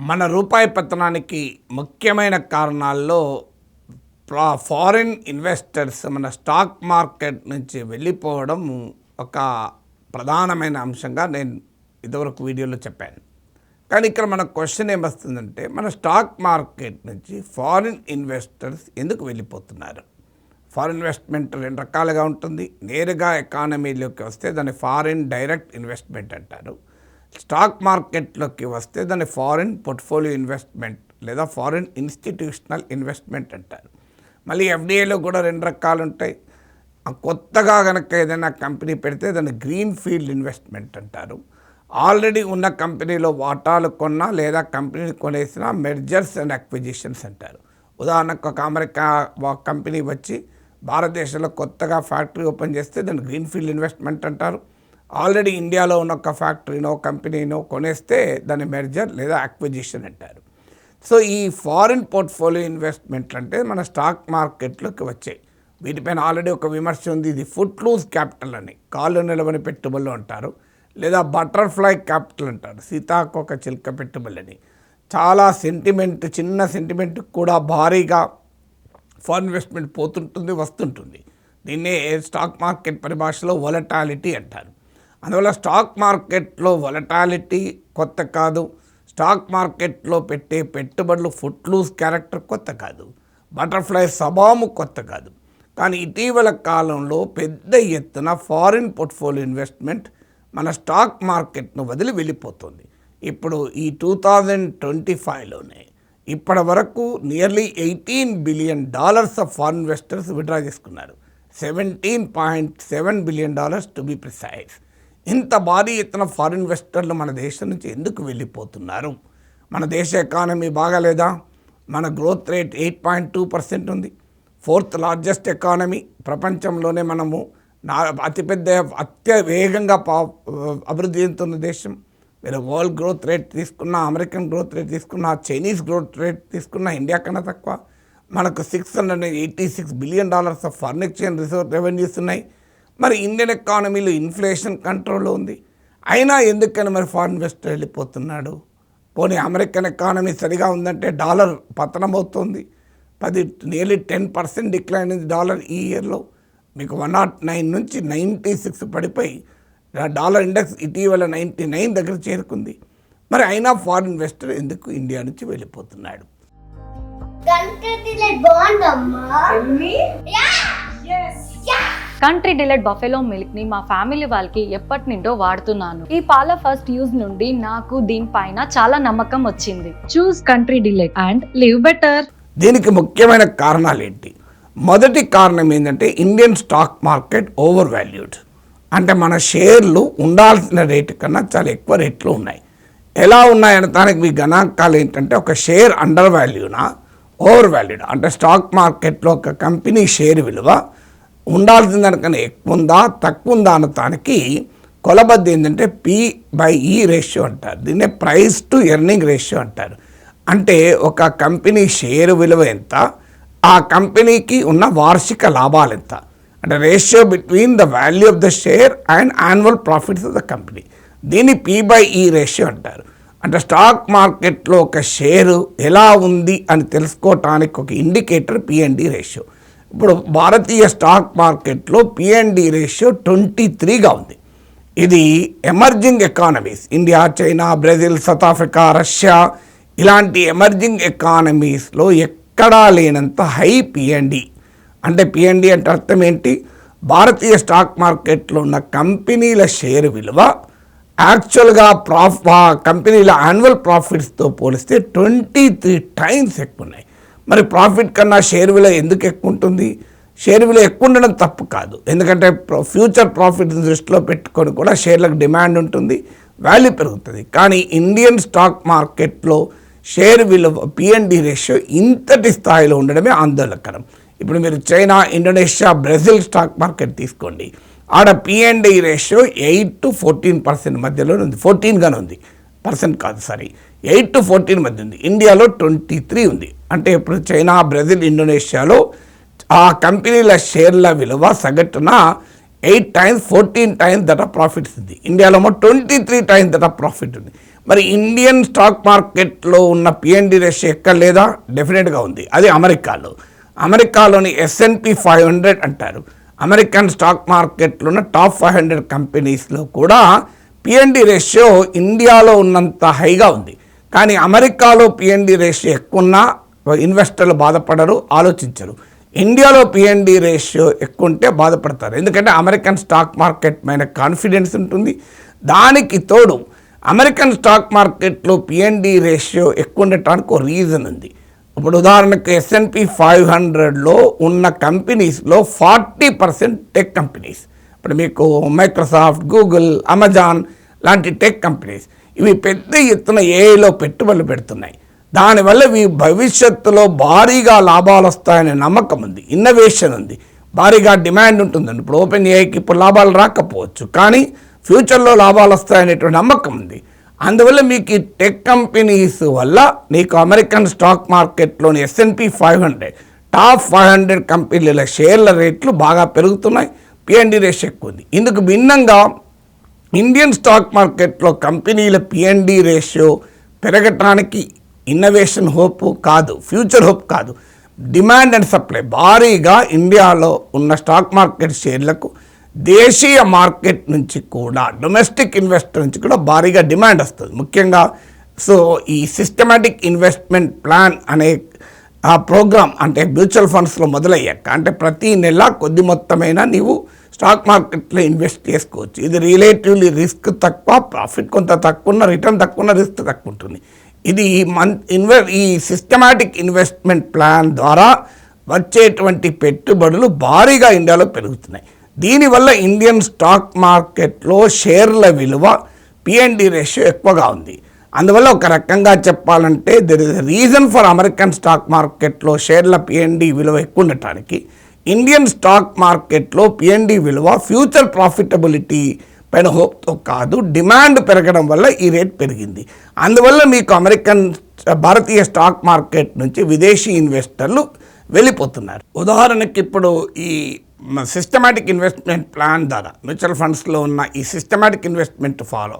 మన రూపాయి పతనానికి ముఖ్యమైన కారణాల్లో ప్రా- ఫారిన్ ఇన్వెస్టర్స్ మన స్టాక్ మార్కెట్ నుంచి వెళ్ళిపోవడం ఒక ప్రధానమైన అంశంగా నేను ఇదివరకు వీడియోలో చెప్పాను. కానీ ఇక్కడ మన క్వశ్చన్ ఏమొస్తుందంటే మన స్టాక్ మార్కెట్ నుంచి ఫారిన్ ఇన్వెస్టర్స్ ఎందుకు వెళ్ళిపోతున్నారు? ఫారిన్ ఇన్వెస్ట్మెంట్ రెండు రకాలుగా ఉంటుంది. నేరుగా ఎకానమీలోకి వస్తే దాన్ని ఫారిన్ డైరెక్ట్ ఇన్వెస్ట్మెంట్ అంటారు. స్టాక్ మార్కెట్లోకి వస్తే దాన్ని ఫారిన్ పోర్ట్ఫోలియో ఇన్వెస్ట్మెంట్ లేదా ఫారిన్ ఇన్స్టిట్యూషనల్ ఇన్వెస్ట్మెంట్ అంటారు. మళ్ళీ ఎఫ్డిఏలో కూడా రెండు రకాలు ఉంటాయి. ఆ కొత్తగా కనుక ఏదైనా కంపెనీ పెడితే దాన్ని గ్రీన్ ఫీల్డ్ ఇన్వెస్ట్మెంట్ అంటారు. ఆల్రెడీ ఉన్న కంపెనీలో వాటాలు కొన్నా లేదా కంపెనీని కొనేసిన మెర్జర్స్ అండ్ అక్విజిషన్స్ అంటారు. ఉదాహరణకు ఒక అమెరికా కంపెనీ వచ్చి భారతదేశంలో కొత్తగా ఫ్యాక్టరీ ఓపెన్ చేస్తే దాన్ని గ్రీన్ ఫీల్డ్ ఇన్వెస్ట్మెంట్ అంటారు. ఆల్రెడీ ఇండియాలో ఉన్న ఒక ఫ్యాక్టరీనో కంపెనీనో కొనేస్తే దాన్ని మెర్జర్ లేదా అక్విజిషన్ అంటారు. సో ఈ ఫారిన్ పోర్ట్ఫోలియో ఇన్వెస్ట్మెంట్లు అంటే మన స్టాక్ మార్కెట్లోకి వచ్చాయి. వీటిపైన ఆల్రెడీ ఒక విమర్శ ఉంది. ఇది ఫుట్ లూజ్ క్యాపిటల్ అని కాళ్ళు నిలబడి పెట్టుబడులు అంటారు. లేదా బటర్ఫ్లై క్యాపిటల్ అంటారు. సీతాకోక చిలుక పెట్టుబడులని చాలా సెంటిమెంట్ చిన్న సెంటిమెంట్ కూడా భారీగా ఫారెన్ ఇన్వెస్ట్మెంట్ పోతుంటుంది వస్తుంటుంది. దీన్నే స్టాక్ మార్కెట్ పరిభాషలో వొలటాలిటీ అంటారు. అందువల్ల స్టాక్ మార్కెట్లో వొలటాలిటీ కొత్త కాదు. స్టాక్ మార్కెట్లో పెట్టే పెట్టుబడులు ఫుట్లూస్ క్యారెక్టర్ కొత్త కాదు. బటర్ఫ్లై స్వభావం కొత్త కాదు. కానీ ఇటీవల కాలంలో పెద్ద ఎత్తున ఫారిన్ పోర్ట్ఫోలియో ఇన్వెస్ట్మెంట్ మన స్టాక్ మార్కెట్ను వదిలి వెళ్ళిపోతుంది. ఇప్పుడు ఈ టూ థౌజండ్ ట్వంటీ ఫైవ్లోనే ఇప్పటి వరకు nearly eighteen billion dollars of foreign investors withdraw చేసుకున్నారు. Seventeen point seven billion dollars to be precise ఇంత భారీ ఎత్తున ఫారిన్ ఇన్వెస్టర్లు మన దేశం నుంచి ఎందుకు వెళ్ళిపోతున్నారు? మన దేశ ఎకానమీ బాగాలేదా? మన growth rate eight point two percent ఉంది. ఫోర్త్ లార్జెస్ట్ ఎకానమీ ప్రపంచంలోనే మనము నా అతిపెద్ద అత్య వేగంగా పా అభివృద్ధి చెందుతున్న దేశం. మీరు వరల్డ్ గ్రోత్ రేట్ తీసుకున్న అమెరికన్ గ్రోత్ రేట్ తీసుకున్న చైనీస్ గ్రోత్ రేట్ తీసుకున్న ఇండియా కన్నా తక్కువ. మనకు six hundred eighty six billion dollars of foreign exchange reserve revenues ఉన్నాయి. మరి ఇండియన్ ఎకానమీలో ఇన్ఫ్లేషన్ కంట్రోల్లో ఉంది. అయినా ఎందుకని మరి ఫారిన్ ఇన్వెస్టర్ వెళ్ళిపోతున్నాడు? పోనీ అమెరికన్ ఎకానమీ సరిగా ఉందంటే డాలర్ పతనమవుతుంది పది నియర్లీ టెన్ పర్సెంట్ డిక్లైన్ అయింది డాలర్ ఈ ఇయర్లో. మీకు వన్ నాట్ నైన్ నుంచి నైంటీ సిక్స్ పడిపోయి డాలర్ ఇండెక్స్ ఇటీవల నైంటీ నైన్ దగ్గర చేరుకుంది. మరి అయినా ఫారిన్ ఇన్వెస్టర్ ఎందుకు ఇండియా నుంచి వెళ్ళిపోతున్నాడు? బాగుందమ్మా. కంట్రీ డిలైట్ బఫెలో మిల్క్ని మా ఫ్యామిలీ వాళ్ళకి ఎప్పటి నుండో వాడుతున్నాను. ఈ పాల ఫస్ట్ యూజ్ నుండి నాకు దీనిపైన చాలా నమ్మకం వచ్చింది. Choose Country Delight and live better. దీనికి ముఖ్యమైన కారణాలు ఏంటి? మొదటి కారణం ఏంటంటే Indian stock market over valued అంటే మన షేర్లు ఉండాల్సిన రేటు కన్నా చాలా ఎక్కువ రేట్లు ఉన్నాయి. ఎలా ఉన్నాయని దానికి మీ గణాంకాలు ఏంటంటే ఒక షేర్ అండర్ వాల్యూనా? ఓవర్ వాల్యూడ్ అంటే స్టాక్ మార్కెట్లో ఒక కంపెనీ షేర్ విలువ ఉండాల్సిన దానికన్నా ఎక్కువ ఉందా తక్కువ ఉందా అన్న దానికి కొలబద్ది ఏంటంటే పి బై ఈ రేషియో అంటారు. దీన్నే ప్రైస్ టు ఎర్నింగ్ రేషియో అంటారు. అంటే ఒక కంపెనీ షేర్ విలువ ఎంత ఆ కంపెనీకి ఉన్న వార్షిక లాభాలు ఎంత. అంటే ratio between the value of the share and annual profits of the company దీన్ని పి బై ఈ రేషియో అంటారు. అంటే స్టాక్ మార్కెట్లో ఒక షేరు ఎలా ఉంది అని తెలుసుకోవటానికి ఒక indicator P and E ratio ఇప్పుడు భారతీయ స్టాక్ మార్కెట్లో P and E ratio twenty త్రీగా ఉంది. ఇది emerging economies India China Brazil South Africa Russia ఇలాంటి ఎమర్జింగ్ ఎకానమీస్లో ఎక్కడా లేనంత హై పిఎన్డి అంటే పిఎన్డి అంటే అర్థం ఏంటి? భారతీయ స్టాక్ మార్కెట్లో ఉన్న కంపెనీల షేర్ విలువ యాక్చువల్గా ప్రాఫ్ కంపెనీల యాన్యువల్ ప్రాఫిట్స్తో పోలిస్తే ట్వంటీ త్రీ టైమ్స్ ఎక్కువ ఉన్నాయి. మరి ప్రాఫిట్ కన్నా షేర్ విలువ ఎందుకు ఎక్కువ ఉంటుంది? షేర్ విలువ ఎక్కువ ఉండడం తప్పు కాదు. ఎందుకంటే ఫ్యూచర్ ప్రాఫిట్ దృష్టిలో పెట్టుకొని కూడా షేర్లకు డిమాండ్ ఉంటుంది వాల్యూ పెరుగుతుంది. కానీ ఇండియన్ స్టాక్ మార్కెట్లో షేర్ విలువ పిఎన్డి రేషియో ఇంతటి స్థాయిలో ఉండడమే ఆందోళనకరం. ఇప్పుడు మీరు China Indonesia Brazil stock market తీసుకోండి. ఆడ PND ratio eight to fourteen percent మధ్యలో ఉంది. ఫోర్టీన్గానే ఉంది. పర్సెంట్ కాదు సారీ. ఎయిట్ టు ఫోర్టీన్ మధ్య ఉంది. ఇండియాలో ట్వంటీ త్రీ ఉంది. అంటే ఇప్పుడు చైనా బ్రెజిల్ ఇండోనేషియాలో ఆ కంపెనీల షేర్ల విలువ సగటున eight times fourteen times that profits ఉంది. ఇండియాలో twenty three times that profit ఉంది. మరి ఇండియన్ స్టాక్ మార్కెట్లో ఉన్న పిఎన్డి రేషియో ఎక్కడ లేదా? డెఫినెట్గా ఉంది. అది అమెరికాలో. అమెరికాలోని S and P five hundred అంటారు. అమెరికన్ స్టాక్ మార్కెట్లో ఉన్న టాప్ ఫైవ్ హండ్రెడ్ కంపెనీస్లో కూడా పిఎన్డి రేషియో ఇండియాలో ఉన్నంత హైగా ఉంది. కానీ అమెరికాలో పిఎన్డి రేషియో ఎక్కువన్నా ఇన్వెస్టర్లు బాధపడరు ఆలోచించరు. ఇండియాలో పిఎన్డి రేషియో ఎక్కువ ఉంటే బాధపడతారు. ఎందుకంటే అమెరికన్ స్టాక్ మార్కెట్ పైన కాన్ఫిడెన్స్ ఉంటుంది. దానికి తోడు అమెరికన్ స్టాక్ మార్కెట్లో పిఎన్డి రేషియో ఎక్కువ ఉండటానికి ఒక రీజన్ ఉంది. ఇప్పుడు ఉదాహరణకు ఎస్ఎన్పి ఫైవ్ హండ్రెడ్లో ఉన్న కంపెనీస్లో ఫార్టీ పర్సెంట్ టెక్ కంపెనీస్ ఇప్పుడు మీకు మైక్రోసాఫ్ట్ గూగుల్ అమెజాన్ లాంటి టెక్ కంపెనీస్ ఇవి పెద్ద ఎత్తున ఏఐలో పెట్టుబడులు పెడుతున్నాయి. దానివల్ల ఇవి భవిష్యత్తులో భారీగా లాభాలు వస్తాయనే నమ్మకం ఉంది ఇన్నోవేషన్ ఉంది. భారీగా డిమాండ్ ఉంటుందండి. ఇప్పుడు ఓపెన్ ఏఐకి ఇప్పుడు లాభాలు రాకపోవచ్చు కానీ ఫ్యూచర్లో లాభాలు వస్తాయనేటువంటి నమ్మకం ఉంది. అందువల్ల మీకు ఈ టెక్ కంపెనీస్ వల్ల నీకు American stock మార్కెట్లోని S and P five hundred top five hundred కంపెనీల షేర్ల రేట్లు బాగా పెరుగుతున్నాయి పిఎన్డి రేష్ ఎక్కువ ఉంది. ఇందుకు భిన్నంగా ఇండియన్ స్టాక్ మార్కెట్లో కంపెనీల పిఎన్డి రేషియో పెరగటానికి ఇన్నోవేషన్ హోప్ కాదు ఫ్యూచర్ హోప్ కాదు. డిమాండ్ అండ్ సప్లై భారీగా ఇండియాలో ఉన్న స్టాక్ మార్కెట్ షేర్లకు దేశీయ మార్కెట్ నుంచి కూడా డొమెస్టిక్ ఇన్వెస్టర్ నుంచి కూడా భారీగా డిమాండ్ వస్తుంది. ముఖ్యంగా సో ఈ సిస్టమేటిక్ ఇన్వెస్ట్మెంట్ ప్లాన్ అనే ఆ ప్రోగ్రామ్ అంటే మ్యూచువల్ ఫండ్స్లో మొదలయ్యాక అంటే ప్రతి నెల కొద్ది మొత్తమైనా నీవు స్టాక్ మార్కెట్లో ఇన్వెస్ట్ చేసుకోవచ్చు. ఇది రిలేటివ్లీ రిస్క్ తక్కువ ప్రాఫిట్ కొంత తక్కువ ఉన్న రిటర్న్ తక్కువ ఉన్న రిస్క్ తక్కువ ఉంటుంది ఇది మన్ ఇన్వె ఈ సిస్టమాటిక్ ఇన్వెస్ట్మెంట్ ప్లాన్ ద్వారా వచ్చేటువంటి పెట్టుబడులు భారీగా ఇండియాలో పెరుగుతున్నాయి. దీనివల్ల ఇండియన్ స్టాక్ మార్కెట్లో షేర్ల విలువ పిఎన్డి రేషియో ఎక్కువగా ఉంది. అందువల్ల ఒక రకంగా చెప్పాలంటే there is reason for American stock మార్కెట్లో షేర్ల పిఎన్డి విలువ ఎక్కువ ఉండటానికి ఇండియన్ స్టాక్ మార్కెట్లో పిఎన్డి విలువ ఫ్యూచర్ ప్రాఫిటబిలిటీ పైన హోప్తో కాదు డిమాండ్ పెరగడం వల్ల ఈ రేట్ పెరిగింది. అందువల్ల మీకు అమెరికన్ భారతీయ స్టాక్ మార్కెట్ నుంచి విదేశీ ఇన్వెస్టర్లు వెళ్ళిపోతున్నారు. ఉదాహరణకి ఇప్పుడు ఈ సిస్టమాటిక్ ఇన్వెస్ట్మెంట్ ప్లాన్ ద్వారా మ్యూచువల్ ఫండ్స్లో ఉన్న ఈ సిస్టమాటిక్ ఇన్వెస్ట్మెంట్ ఫాలో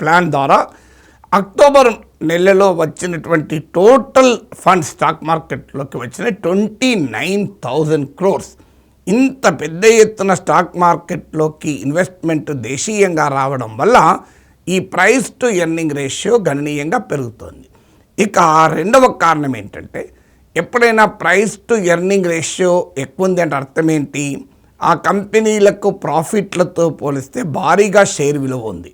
ప్లాన్ ద్వారా అక్టోబర్ నెలలో వచ్చినటువంటి టోటల్ ఫండ్స్ స్టాక్ మార్కెట్లోకి వచ్చిన ట్వంటీ నైన్ థౌజండ్ క్రోర్స్. ఇంత పెద్ద ఎత్తున స్టాక్ మార్కెట్లోకి ఇన్వెస్ట్మెంట్ దేశీయంగా రావడం వల్ల ఈ ప్రైస్ టు ఎర్నింగ్ రేషియో గణనీయంగా పెరుగుతోంది. ఇక రెండవ కారణం ఏంటంటే ఎప్పుడైనా ప్రైస్ టు ఎర్నింగ్ రేషియో ఎక్కువ ఉంది అంటే అర్థం ఏంటి? ఆ కంపెనీలకు ప్రాఫిట్లతో పోలిస్తే భారీగా షేర్ విలువ ఉంది.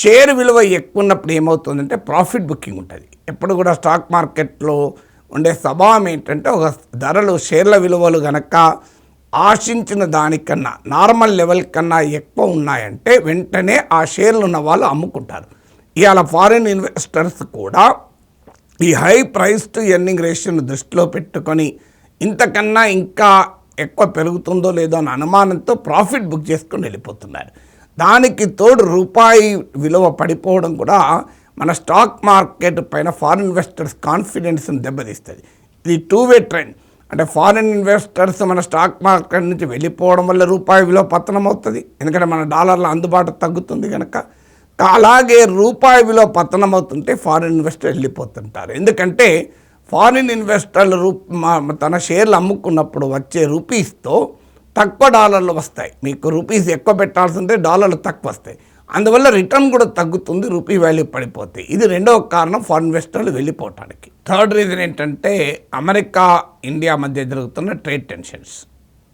షేర్ విలువ ఎక్కువ ఉన్నప్పుడు ఏమవుతుందంటే ప్రాఫిట్ బుకింగ్ ఉంటుంది. ఎప్పుడు కూడా స్టాక్ మార్కెట్లో ఉండే స్వభావం ఏంటంటే ఒక ధరలు షేర్ల విలువలు గనక ఆశించిన దానికన్నా నార్మల్ లెవెల్ కన్నా ఎక్కువ ఉన్నాయంటే వెంటనే ఆ షేర్లు ఉన్న వాళ్ళు అమ్ముకుంటారు. ఇవాళ ఫారిన్ ఇన్వెస్టర్స్ కూడా ఈ హై ప్రైస్ టు ఎర్నింగ్ రేషియోను దృష్టిలో పెట్టుకొని ఇంతకన్నా ఇంకా ఎక్కువ పెరుగుతుందో లేదో అని అనుమానంతో ప్రాఫిట్ బుక్ చేసుకొని వెళ్ళిపోతున్నారు. దానికి తోడు రూపాయి విలువ పడిపోవడం కూడా మన స్టాక్ మార్కెట్ పైన ఫారిన్ ఇన్వెస్టర్స్ కాన్ఫిడెన్స్ని దెబ్బతీస్తుంది. ఇది టూ వే ట్రెండ్ అంటే ఫారిన్ ఇన్వెస్టర్స్ మన స్టాక్ మార్కెట్ నుంచి వెళ్ళిపోవడం వల్ల రూపాయి విలువ పతనం అవుతుంది ఎందుకంటే మన డాలర్ల అందుబాటు తగ్గుతుంది కనుక అలాగే రూపాయి విలువ పతనం అవుతుంటే ఫారిన్ ఇన్వెస్టర్ వెళ్ళిపోతుంటారు. ఎందుకంటే ఫారిన్ ఇన్వెస్టర్లు రూ తన షేర్లు అమ్ముకున్నప్పుడు వచ్చే రూపీస్తో తక్కువ డాలర్లు వస్తాయి. మీకు రూపీస్ ఎక్కువ పెట్టాల్సి ఉంటే డాలర్లు తక్కువ వస్తాయి. అందువల్ల రిటర్న్ కూడా తగ్గుతుంది రూపీ వాల్యూ పడిపోతాయి ఇది రెండవ కారణం ఫారెన్ ఇన్వెస్టర్లు వెళ్ళిపోవటానికి. థర్డ్ రీజన్ ఏంటంటే అమెరికా ఇండియా మధ్య జరుగుతున్న trade tensions.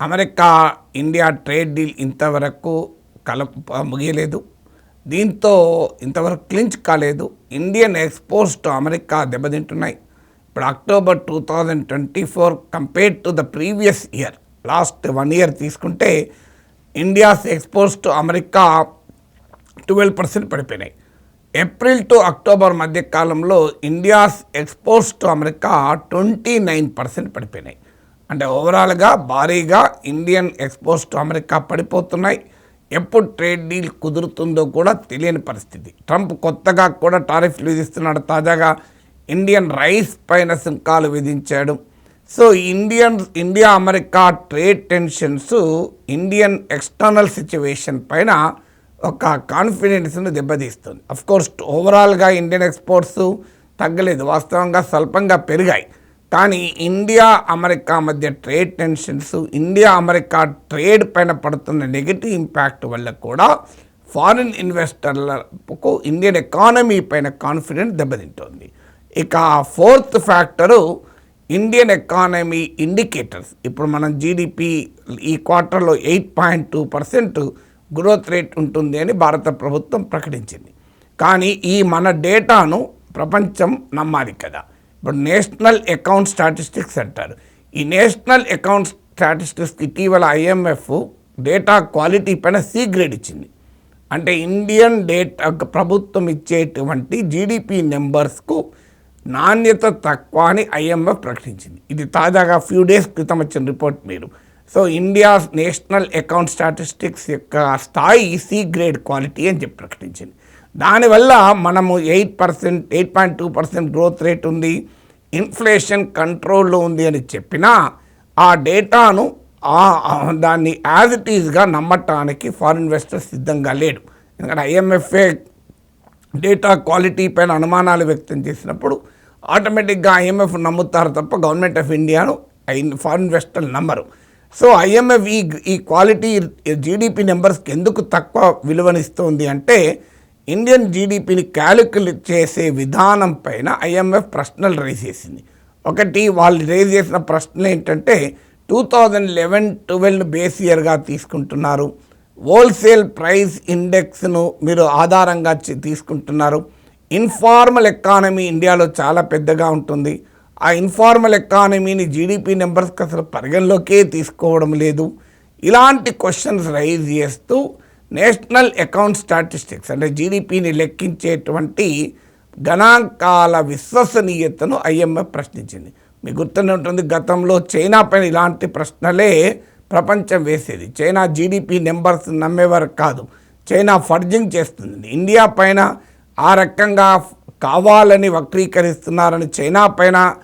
America India trade deal ఇంతవరకు కల ముగియలేదు. దీంతో ఇంతవరకు క్లించ్ కాలేదు. ఇండియన్ ఎక్స్పోర్ట్స్ టు అమెరికా దెబ్బతింటున్నాయి. ఇప్పుడు October two thousand twenty four compared to the previous year. Last one year తీసుకుంటే India's exports to America twelve percent పడిపోయినాయి. ఏప్రిల్ టు అక్టోబర్ మధ్య కాలంలో India's exports to America twenty nine percent పడిపోయినాయి. అంటే ఓవరాల్గా భారీగా ఇండియన్ ఎక్స్పోర్ట్స్ టు అమెరికా పడిపోతున్నాయి. ఎప్పుడు ట్రేడ్ డీల్ కుదురుతుందో కూడా తెలియని పరిస్థితి. ట్రంప్ కొత్తగా కూడా టారిఫ్లు విధిస్తున్నాడు. తాజాగా ఇండియన్ రైస్ పైన సుంకాలు విధించాడు. So Indian India America trade tensions Indian external situation పైన ఒక కాన్ఫిడెన్స్ను దెబ్బతీస్తుంది. కోర్స్ ఓవరాల్గా ఇండియన్ ఎక్స్పోర్ట్స్ తగ్గలేదు. వాస్తవంగా స్వల్పంగా పెరిగాయి. కానీ ఇండియా అమెరికా మధ్య trade tensions India America trade పైన పడుతున్న నెగిటివ్ ఇంపాక్ట్ వల్ల కూడా ఫారిన్ ఇన్వెస్టర్లకు ఇండియన్ ఎకానమీ పైన కాన్ఫిడెన్స్ దెబ్బతింటుంది. ఇక fourth factor Indian economy indicators ఇప్పుడు మనం జీడిపి ఈ క్వార్టర్లో eight point two percent growth rate ఉంటుంది అని భారత ప్రభుత్వం ప్రకటించింది. కానీ ఈ మన డేటాను ప్రపంచం నమ్మాలి కదా. ఇప్పుడు నేషనల్ అకౌంట్ స్టాటిస్టిక్స్ అంటారు. ఈ నేషనల్ అకౌంట్ స్టాటిస్టిక్స్ ఇటీవల ఐఎంఎఫ్ డేటా క్వాలిటీ పైన సి గ్రేడ్ ఇచ్చింది. అంటే ఇండియన్ డేటా ప్రభుత్వం ఇచ్చేటువంటి జీడిపి నెంబర్స్కు నాణ్యత తక్కువ అని ఐఎంఎఫ్ ప్రకటించింది. ఇది తాజాగా ఫ్యూ డేస్ క్రితం వచ్చిన రిపోర్ట్ మీరు. So India national account statistics యొక్క స్థాయి సి గ్రేడ్ క్వాలిటీ అని చెప్పి ప్రకటించింది. దానివల్ల మనము eight percent eight point two percent growth rate ఉంది. ఇన్ఫ్లేషన్ కంట్రోల్లో ఉంది అని చెప్పినా ఆ డేటాను దాన్ని యాజ్ ఇట్ ఈజ్గా నమ్మటానికి ఫారిన్ ఇన్వెస్టర్స్ సిద్ధంగా లేడు ఎందుకంటే ఐఎంఎఫ్ఏ డేటా క్వాలిటీ పైన అనుమానాలు వ్యక్తం చేసినప్పుడు ఆటోమేటిక్గా ఐఎంఎఫ్ నమ్ముతారు తప్ప గవర్నమెంట్ ఆఫ్ ఇండియాను ఫారిన్ ఇన్వెస్టర్లు నమ్మరు. సో ఐఎంఎఫ్ ఈ ఈ క్వాలిటీ జీడిపి నెంబర్స్కి ఎందుకు తక్కువ విలువనిస్తుంది అంటే ఇండియన్ జీడిపిని క్యాలిక్యులేట్ చేసే విధానం పైన ఐఎంఎఫ్ ప్రశ్నలు రేజ్ చేసింది. ఒకటి వాళ్ళు రేజ్ చేసిన ప్రశ్నలు ఏంటంటే two thousand eleven twelve base ఇయర్గా తీసుకుంటున్నారు. హోల్సేల్ ప్రైస్ ఇండెక్స్ను మీరు ఆధారంగా తీసుకుంటున్నారు. ఇన్ఫార్మల్ ఎకానమీ ఇండియాలో చాలా పెద్దగా ఉంటుంది. ఆ ఇన్ఫార్మల్ ఎకానమీని జీడిపి నెంబర్స్కి అసలు పరిగణలోకే తీసుకోవడం లేదు. ఇలాంటి క్వశ్చన్స్ రైజ్ చేస్తూ నేషనల్ అకౌంట్ స్టాటిస్టిక్స్ అంటే జీడిపిని లెక్కించేటువంటి గణాంకాల విశ్వసనీయతను ఐఎంఎఫ్ ప్రశ్నించింది. మీకు గుర్తుండే ఉంటుంది గతంలో చైనా పైన ఇలాంటి ప్రశ్నలే ప్రపంచం వేసేది. చైనా జీడిపి నెంబర్స్ నమ్మేవారు కాదు. చైనా ఫర్జింగ్ చేస్తుంది. ఇండియా పైన ఆ రకంగా కావాలని వక్రీకరిస్తున్నారని చైనా పైన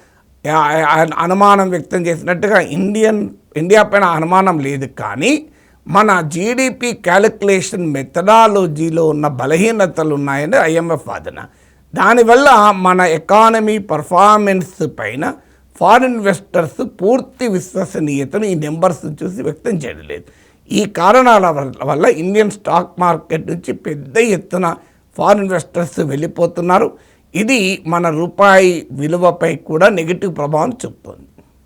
అనుమానం వ్యక్తం చేసినట్టుగా ఇండియన్ ఇండియా పైన అనుమానం లేదు. కానీ మన జీడిపి క్యాలిక్యులేషన్ మెథడాలజీలో ఉన్న బలహీనతలు ఉన్నాయని ఐఎంఎఫ్ వాదన. దానివల్ల మన ఎకానమీ పర్ఫార్మెన్స్ పైన ఫారిన్ ఇన్వెస్టర్స్ పూర్తి విశ్వసనీయతను ఈ నెంబర్స్ చూసి వ్యక్తం చేయడం లేదు. ఈ కారణాల వల్ల వల్ల ఇండియన్ స్టాక్ మార్కెట్ నుంచి పెద్ద ఎత్తున ఫారిన్ ఇన్వెస్టర్స్ వెళ్ళిపోతున్నారు. ఇది మన రూపాయి విలువపై కూడా నెగిటివ్ ప్రభావం చూపుతుంది.